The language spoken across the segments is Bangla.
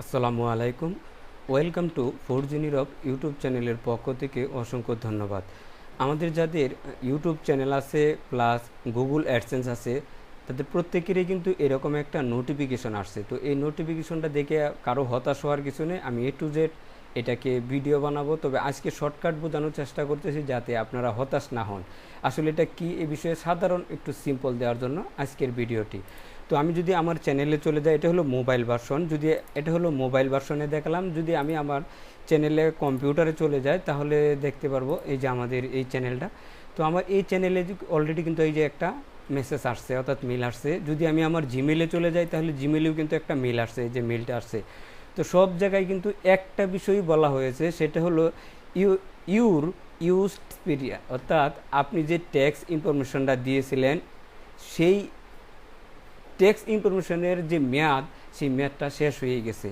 আসসালামু আলাইকুম। ওয়েলকাম টু ফোর জিনিরব ইউটিউব চ্যানেলের পক্ষ থেকে অসংখ্য ধন্যবাদ। আমাদের যাদের ইউটিউব চ্যানেল আছে, প্লাস গুগল অ্যাডসেন্স আছে, তাদের প্রত্যেকেরই কিন্তু এরকম একটা নোটিফিকেশন আসছে। তো এই নোটিফিকেশনটা দেখে কারও হতাশ হওয়ার কিছু নেই। আমি এ টু জেড এটাকে ভিডিও বানাবো। তবে আজকে শর্টকাট বোঝানোর চেষ্টা করতেছি যাতে আপনারা হতাশ না হন। আসলে এটা কি এ বিষয়ে সাধারণ, একটু সিম্পল দেওয়ার জন্য আজকের ভিডিওটি। তো আমি যদি আমার চ্যানেলে চলে যাই, এটা হলো মোবাইল ভার্সন যদি এটা হলো মোবাইল ভার্সনে দেখলাম, যদি আমি আমার চ্যানেলে কম্পিউটারে চলে যাই, তাহলে দেখতে পারব এই যে আমাদের এই চ্যানেলটা তো আমার এই চ্যানেলে অলরেডি কিন্তু এই যে একটা মেসেজ আসছে, অর্থাৎ মেল আসছে। যদি আমি আমার জিমেলে চলে যাই, তাহলে জিমেলেও কিন্তু একটা মেল আসছে, এই যে মেলটা আসছে। তো সব জায়গায় কিন্তু একটা বিষয়ই বলা হয়েছে, সেটা হলো ইউ, ইউর ইউজ পিরিয়া অর্থাৎ আপনি যে ট্যাক্স ইনফরমেশনটা দিয়েছিলেন, সেই ট্যাক্স ইনফরমেশনের যে মেয়াদ, সেই মেয়াদটা শেষ হয়ে গেছে।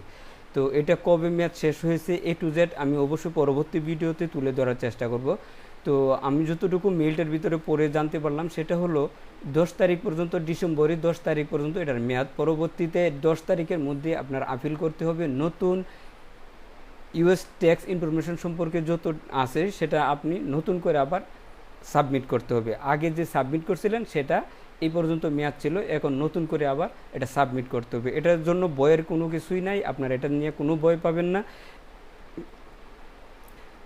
তো এটা কবে মেয়াদ শেষ হয়েছে এ টু জেড আমি অবশ্যই পরবর্তী ভিডিওতে তুলে ধরার চেষ্টা করব। তো আমি যতটুকু মেলটার ভিতরে পড়ে জানতে পারলাম, সেটা হলো দশ তারিখ পর্যন্ত, ডিসেম্বরের দশ তারিখ পর্যন্ত এটার মেয়াদ। পরবর্তীতে দশ তারিখের মধ্যে আপনার আপিল করতে হবে নতুন ইউএস ট্যাক্স ইনফরমেশন সম্পর্কে যত আছে, সেটা আপনি নতুন করে আবার সাবমিট করতে হবে। আগে যে সাবমিট করছিলেন, সেটা এই পর্যন্ত মেয়াদ ছিল, এখন নতুন করে আবার এটা সাবমিট করতে হবে। এটার জন্য বইয়ের কোনো কিছুই নাই, আপনার এটা নিয়ে কোনো বই পাবেন না।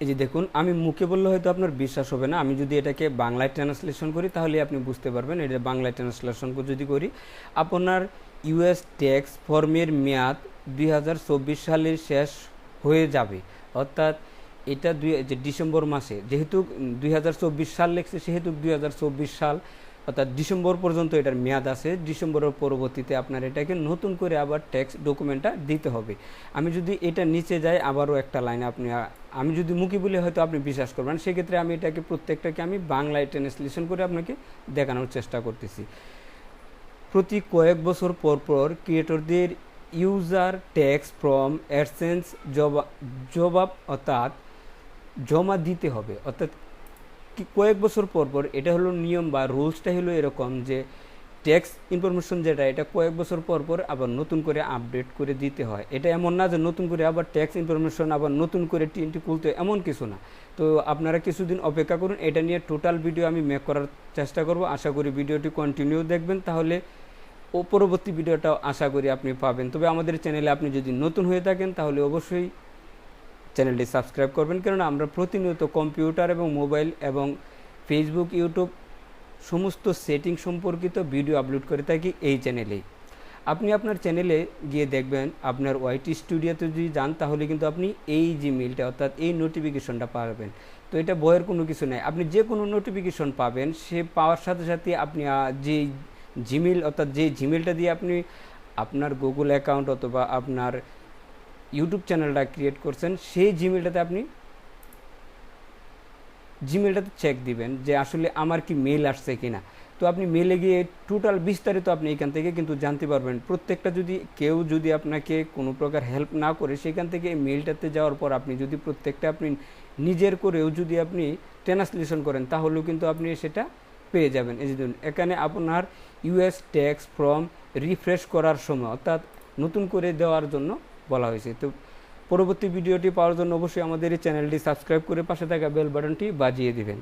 এই যে দেখুন, আমি মুখে বললে হয়তো আপনার বিশ্বাস হবে না, আমি যদি এটাকে বাংলায় ট্রান্সলেশন করি, তাহলে আপনি বুঝতে পারবেন, এটা বাংলায় ট্রান্সলেশন যদি করি, আপনার ইউএস ট্যাক্স ফর্মের মেয়াদ দুই হাজার চব্বিশ সালের শেষ হয়ে যাবে। অর্থাৎ এটা দুই যে ডিসেম্বর মাসে, যেহেতু দুই হাজার চব্বিশ সাল লেগছে সেহেতু দুই হাজার চব্বিশ সাল অর্থাৎ ডিসেম্বর পর্যন্ত এটার মেয়াদ আছে, ডিসেম্বরের পরবর্তীতে আপনার এটাকে নতুন করে আবার ট্যাক্স ডকুমেন্টটা দিতে হবে। আমি যদি এটা নিচে যাই, আবারও একটা লাইন আপনি, আমি যদি মুখে বলে হয়তো আপনি বিশ্বাস করবেন সেক্ষেত্রে আমি এটাকে প্রত্যেকটাকে আমি বাংলায় ট্রান্সলেশন করে আপনাকে দেখানোর চেষ্টা করতেছি। প্রতি কয়েক বছর পর পর ক্রিয়েটরদের ইউজার ট্যাক্স ফ্রম অ্যাডসেন্স জবাব জবাব অর্থাৎ জমা দিতে হবে। অর্থাৎ কয়েক বছর পর পর এটা হলো নিয়ম বা রুলসটা হলো এরকম যে ট্যাক্স ইনফরমেশন যেটা, এটা কয়েক বছর পর পর আবার নতুন করে আপডেট করে দিতে হয়। এটা এমন না যে নতুন করে আবার ট্যাক্স ইনফরমেশন, আবার নতুন করে টিএনটি খুলতে এমন কিছু না। তো আপনারা কিছুদিন অপেক্ষা করুন, এটা নিয়ে টোটাল ভিডিও আমি মেক করার চেষ্টা করব। আশা করি ভিডিওটি কন্টিনিউ দেখবেন, তাহলে ও, পরবর্তী ভিডিওটাও আশা করি আপনি পাবেন। তবে আমাদের চ্যানেলে আপনি যদি নতুন হয়ে থাকেন, তাহলে অবশ্যই চ্যানেলটি সাবস্ক্রাইব করবেন, কেননা আমরা প্রতিনিয়ত কম্পিউটার এবং মোবাইল এবং ফেসবুক, ইউটিউব সমস্ত সেটিং সম্পর্কিত ভিডিও আপলোড করে থাকি এই চ্যানেলেই আপনি আপনার চ্যানেলে গিয়ে দেখবেন আপনার ওয়াইটি স্টুডিওতে যদি যান, তাহলে কিন্তু আপনি এই জিমেলটা অর্থাৎ এই নোটিফিকেশনটা পাবেন। তো এটা বইয়ের কোনো কিছু নাই। আপনি যে কোনো নোটিফিকেশন পাবেন, সে পাওয়ার সাথে সাথে আপনি যে জিমেল অর্থাৎ যে জিমেলটা দিয়ে আপনি আপনার গুগল অ্যাকাউন্ট অথবা আপনার ইউটিউব চ্যানেলটা ক্রিয়েট করছেন, সেই জিমেলটাতে আপনি জিমেলটাতে চেক দিবেন যে আসলে আমার কি মেল আসছে কিনা। তো আপনি মেলে গিয়ে টোটাল বিস্তারিত আপনি এখান থেকে কিন্তু জানতে পারবেন। প্রত্যেকটা যদি, কেউ যদি আপনাকে কোনো প্রকার হেল্প না করে, সেখান থেকে মেলটাতে যাওয়ার পর আপনি যদি প্রত্যেকটা আপনি নিজের করেও যদি আপনি ট্রান্সলেশন করেন, তাহলেও কিন্তু আপনি সেটা পেয়ে যাবেন। এই যে এখানে আপনার ইউএস ট্যাক্স ফর্ম রিফ্রেশ করার সময়, অর্থাৎ নতুন করে দেওয়ার জন্য বলা হয়েছে। তো পরবর্তী ভিডিওটি পাওয়ার জন্য অবশ্যই আমাদের এই চ্যানেলটি সাবস্ক্রাইব করে পাশে থাকা বেল বাটনটি বাজিয়ে দিবেন।